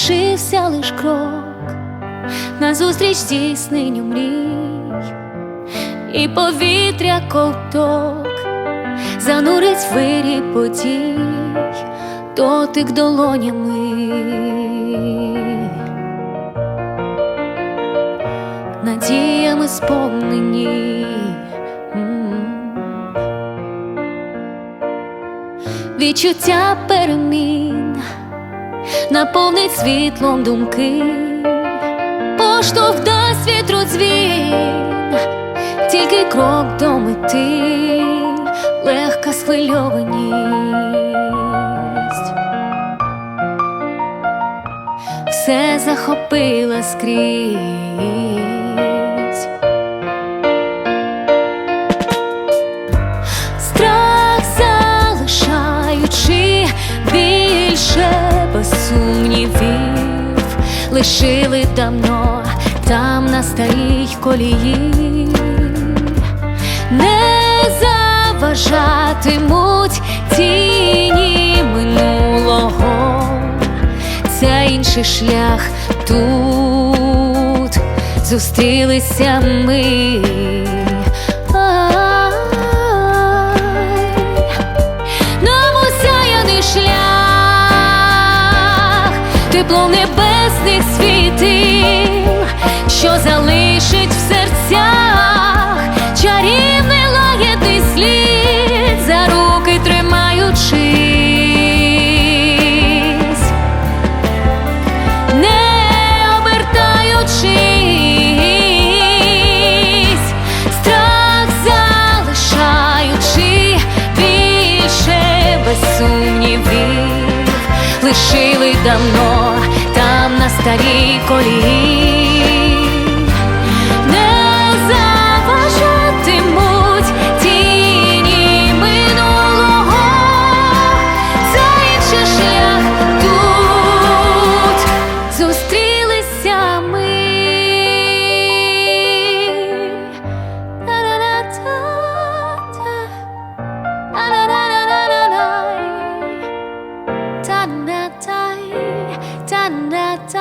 залишився лиш крок назустріч здійсненню мрій, і повітря ковток занурить вирі подій, дотик долонями, надіями сповнені. Відчуття перемін наповнить світлом думки, поштовх дасть вітру дзвін, тільки крок до мети, легка схвильованість, все захопила скрізь. Страх залишаючи лишили давно там на старій колії, не заважатимуть тіні минулого, це інший шлях тут. Зустрілися ми. Тепло небесних світил, що залишить в серцях чарівний лагідний слід, за руки тримаючись, не обертаючись, страх залишаючи більше без сумнівів, лишили давно там на старій колії. นาดใจ